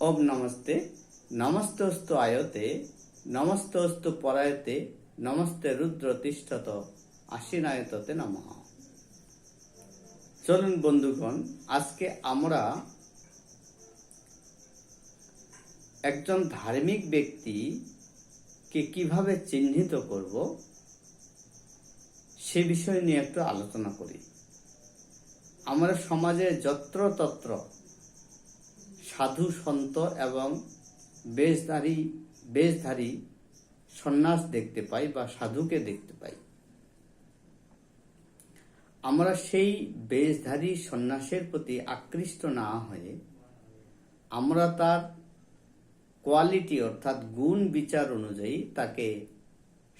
ওম নমস্তে, নমস্তস্তু আয়তে, নমস্তস্তু পরায়তে, নমস্তে রুদ্র তিষ্ঠত, আশ্বিনায়ততে নমঃ। চলুন বন্ধুগণ, আজকে আমরা একজন ধার্মিক ব্যক্তিকে কীভাবে চিহ্নিত করব, সে বিষয় নিয়ে একটু আলোচনা করি। আমরা সমাজে যত্রতত্র সাধু সন্ত এবং বেশধারী বেশধারী সন্ন্যাস দেখতে পাই বা সাধুকে দেখতে পাই। আমরা সেই বেশধারী সন্ন্যাসের প্রতি আকৃষ্ট না হয়ে আমরা তার কোয়ালিটি অর্থাৎ গুণ বিচার অনুযায়ী তাকে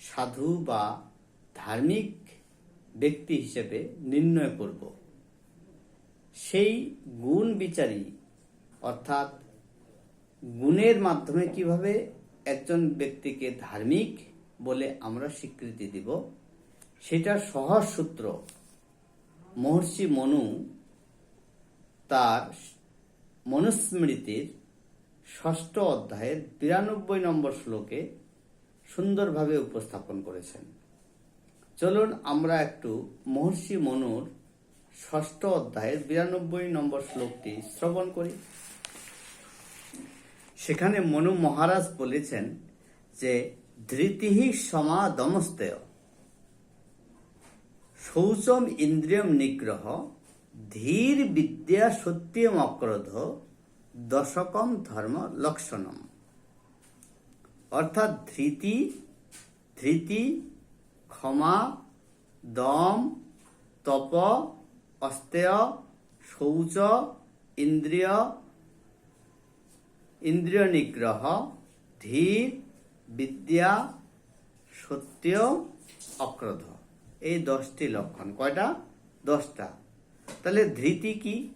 সাধু বা ধার্মিক ব্যক্তি হিসেবে নির্ণয় করব। সেই গুণ বিচারী অর্থাৎ গুণের মাধ্যমে কীভাবে একজন ব্যক্তিকে ধার্মিক বলে আমরা স্বীকৃতি দিব সেটার সহজ সূত্র মহর্ষি মনু তার মনুস্মৃতির ষষ্ঠ অধ্যায়ের বিরানব্বই নম্বর শ্লোকে সুন্দরভাবে উপস্থাপন করেছেন। চলুন আমরা একটু মহর্ষি মনুর ষষ্ঠ অধ্যায়ের বিরানব্বই নম্বর শ্লোকটি শ্রবণ করি। সেখানে মনু মহারাজ বলেছেন যে, ধৃতিহি সমাদমস্তেয়। শৌচম ইন্দ্রিয়ম নিগ্রহ, ধীর বিদ্যা সত্যম অক্রোধ, দশকম ধর্ম লক্ষণম। অর্থাৎ ধৃতি ধৃতি, ক্ষমা, দম, তপ, অস্তেয়, শৌচ, ইন্দ্রিয় ইন্দ্রিয় নিগ্রহ ধীর, বিদ্যা, সত্য, অক্রোধ। এই দশটি লক্ষণ। কয়টা? দশটা। তাহলে ধৃতি কি?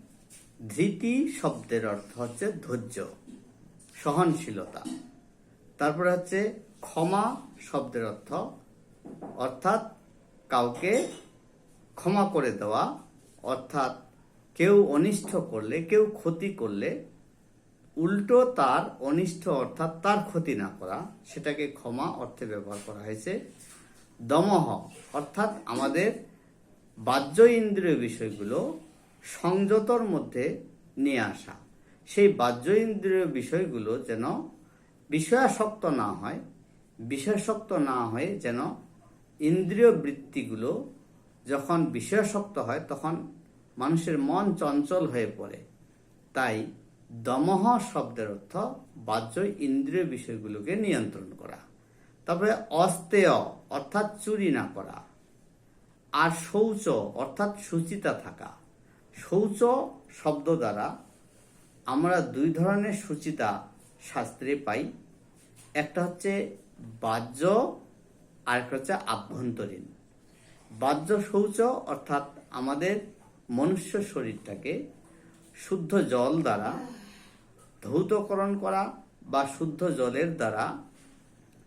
ধৃতি শব্দের অর্থ হচ্ছে ধৈর্য, সহনশীলতা। তারপরে হচ্ছে ক্ষমা শব্দের অর্থ, অর্থাৎ কাউকে ক্ষমা করে দেওয়া, অর্থাৎ কেউ অনিষ্ট করলে, কেউ ক্ষতি করলে উল্টো তার অনিষ্ট অর্থাৎ তার ক্ষতি না করা, সেটাকে ক্ষমা অর্থে ব্যবহার করা হয়েছে। দমহ অর্থাৎ আমাদের বাহ্য ইন্দ্রিয় বিষয়গুলো সংযতর মধ্যে নিয়ে আসা। সেই বাহ্য ইন্দ্রিয় বিষয়গুলো যেন বিষয়াসক্ত না হয়, বিষয়াসক্ত না হয়ে যেন ইন্দ্রিয় বৃত্তিগুলো যখন বিষয়াসক্ত হয়, তখন মানুষের মন চঞ্চল হয়ে পড়ে। তাই দমহ শব্দের অর্থ বাহ্য ইন্দ্রিয় বিষয়গুলোকে নিয়ন্ত্রণ করা। তারপরে অস্তেয়, অর্থাৎ চুরি না করা। আর শৌচ, অর্থাৎ সুচিতা থাকা। শৌচ শব্দ দ্বারা আমরা দুই ধরনের সুচিতা শাস্ত্রে পাই। একটা হচ্ছে বাহ্য আর একটা হচ্ছে আভ্যন্তরীণ। বাহ্য শৌচ, অর্থাৎ আমাদের মনুষ্য শরীরটাকে শুদ্ধ জল দ্বারা ধৌতকরণ করা বা শুদ্ধ জলের দ্বারা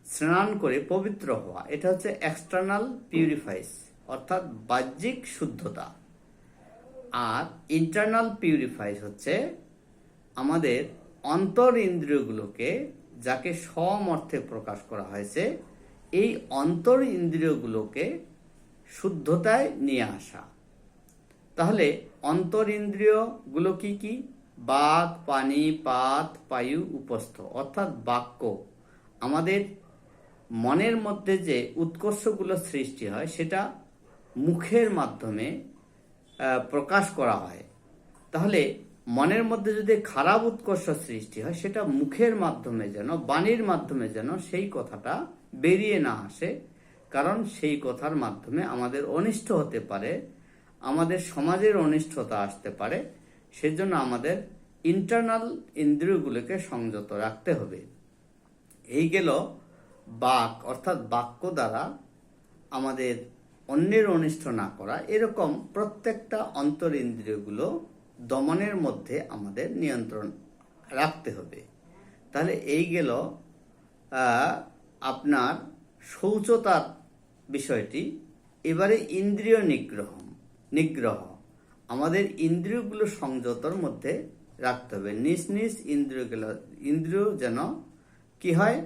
স্নান করে পবিত্র হওয়া। এটা হচ্ছে এক্সটার্নাল পিউরিফাইস অর্থাৎ বাহ্যিক শুদ্ধতা। আর ইন্টারনাল পিউরিফাইস হচ্ছে আমাদের অন্তর ইন্দ্রিয়গুলোকে, যাকে সম অর্থে প্রকাশ করা হয়েছে, এই অন্তর ইন্দ্রিয়গুলোকে শুদ্ধতায় নিয়ে আসা। তাহলে অন্তর ইন্দ্রিয়গুলো কি কি? বাক পানি, পাত, পায়ু উপস্থ। অর্থাৎ বাক্য। আমাদের মনের মধ্যে যে উৎকর্ষগুলো সৃষ্টি হয়, সেটা মুখের মাধ্যমে প্রকাশ করা হয়। তাহলে মনের মধ্যে যদি খারাপ উৎকর্ষ সৃষ্টি হয়, সেটা মুখের মাধ্যমে যেন, বাণীর মাধ্যমে যেন সেই কথাটা বেরিয়ে না আসে। কারণ সেই কথার মাধ্যমে আমাদের অনিষ্ট হতে পারে, আমাদের সমাজের অনিষ্টতা আসতে পারে। সেজন্য আমাদের ইন্টারনাল ইন্দ্রিয়গুলোকে সংযত রাখতে হবে। এই গেল বাক, অর্থাৎ বাক্য দ্বারা আমাদের অন্যের অনিষ্ট না করা, এরকম প্রত্যেকটা অন্তর ইন্দ্রিয়গুলো দমনের মধ্যে আমাদের নিয়ন্ত্রণ রাখতে হবে। তাহলে এই গেল আপনার শৌচতার বিষয়টি। এবারে ইন্দ্রিয় নিগ্রহ নিগ্রহ। আমাদের ইন্দ্রিয়গুলো সংযতর মধ্যে রাখতে হবে। নিজ নিজ ইন্দ্রিয়গুলো, ইন্দ্রিয় যেন কি হয়?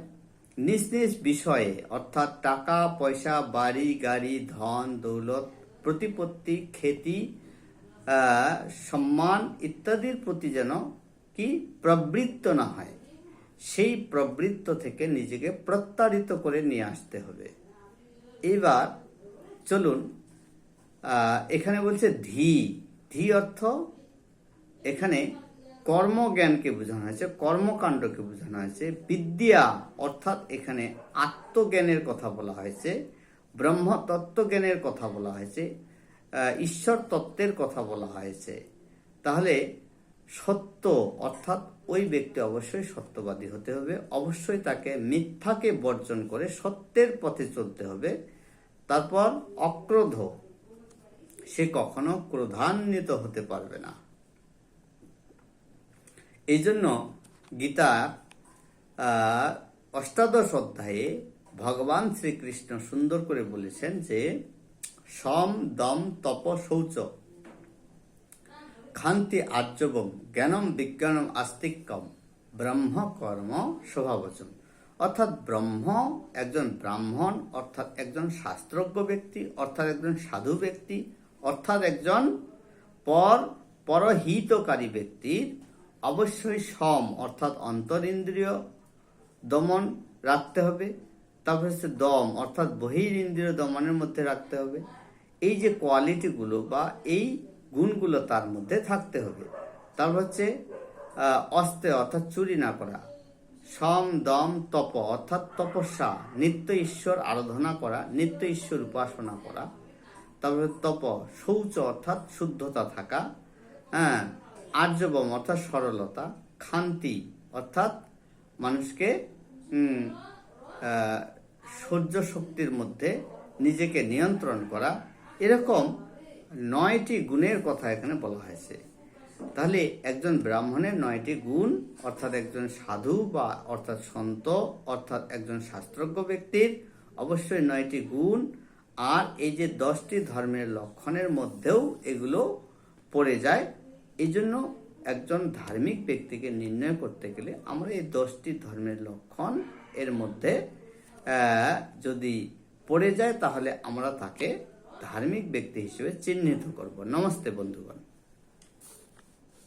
নিজ নিজ বিষয়ে, অর্থাৎ টাকা, পয়সা, বাড়ি, গাড়ি, ধন, দৌলত, প্রতিপত্তি, খ্যাতি সম্মান ইত্যাদির প্রতি যেন কি? প্রবৃত্ত না হয়। সেই প্রবৃত্ত থেকে নিজেকে প্রত্যারিত করে নিয়ে আসতে হবে। এবার চলুন এখানে বলছে ধি। ধি অর্থ এখানে কর্মজ্ঞানকে বোঝানো হয়েছে, কর্মকাণ্ডকে বোঝানো হয়েছে। বিদ্যা অর্থাৎ এখানে আত্মজ্ঞানের কথা বলা হয়েছে ব্রহ্ম তত্ত্বজ্ঞানের কথা বলা হয়েছে ঈশ্বর তত্ত্বের কথা বলা হয়েছে। তাহলে সত্য অর্থাৎ ওই ব্যক্তি অবশ্যই সত্যবাদী হতে হবে, অবশ্যই তাকে মিথ্যাকে বর্জন করে সত্যের পথে চলতে হবে। তারপর অক্রোধ। সে কখনো ক্রোধান্বিত হতে পারবে না। এই জন্য গীতা অষ্টাদশ অধ্যায়ে ভগবান শ্রীকৃষ্ণ সুন্দর করে বলেছেন যে, সম, দম, তপ, শৌচ, খান্তি, আর্যবম, জ্ঞানম, বিজ্ঞানম, আস্তিক্যম, ব্রহ্ম, কর্ম স্বভাবচন অর্থাৎ ব্রহ্ম একজন ব্রাহ্মণ, অর্থাৎ একজন শাস্ত্রজ্ঞ ব্যক্তি, অর্থাৎ একজন সাধু ব্যক্তি অর্থাৎ একজন পর পরহিতকারী ব্যক্তির অবশ্যই সম, অর্থাৎ অন্তরিন্দ্রিয় দমন রাখতে হবে। তারপর হচ্ছে দম, অর্থাৎ বহির ইন্দ্রিয় দমনের মধ্যে রাখতে হবে। এই যে কোয়ালিটিগুলো বা এই গুণগুলো তার মধ্যে থাকতে হবে। তারপর হচ্ছে অস্তে, অর্থাৎ চুরি না করা। সম, দম, তপ, অর্থাৎ তপস্যা, নিত্য ঈশ্বর আরাধনা করা, নিত্য ঈশ্বর উপাসনা করা। তারপরে তপ, শৌচ অর্থাৎ শুদ্ধতা থাকা হ্যাঁ আর্যবম অর্থাৎ সরলতা, খান্তি অর্থাৎ মানুষকে সহ্য শক্তির মধ্যে নিজেকে নিয়ন্ত্রণ করা, এরকম নয়টি গুণের কথা এখানে বলা হয়েছে। তাহলে একজন ব্রাহ্মণের নয়টি গুণ, অর্থাৎ একজন সাধু বা অর্থাৎ সন্ত, অর্থাৎ একজন শাস্ত্রজ্ঞ ব্যক্তির অবশ্যই নয়টি গুণ আর এই যে দশটি ধর্মের লক্ষণের মধ্যেও এগুলো পড়ে যায় এই জন্য একজন ধার্মিক ব্যক্তিকে নির্ণয় করতে গেলে আমরা এই দশটি ধর্মের লক্ষণ এর মধ্যে যদি পড়ে যায় তাহলে আমরা তাকে ধার্মিক ব্যক্তি হিসেবে চিহ্নিত করব। নমস্তে বন্ধুগণ।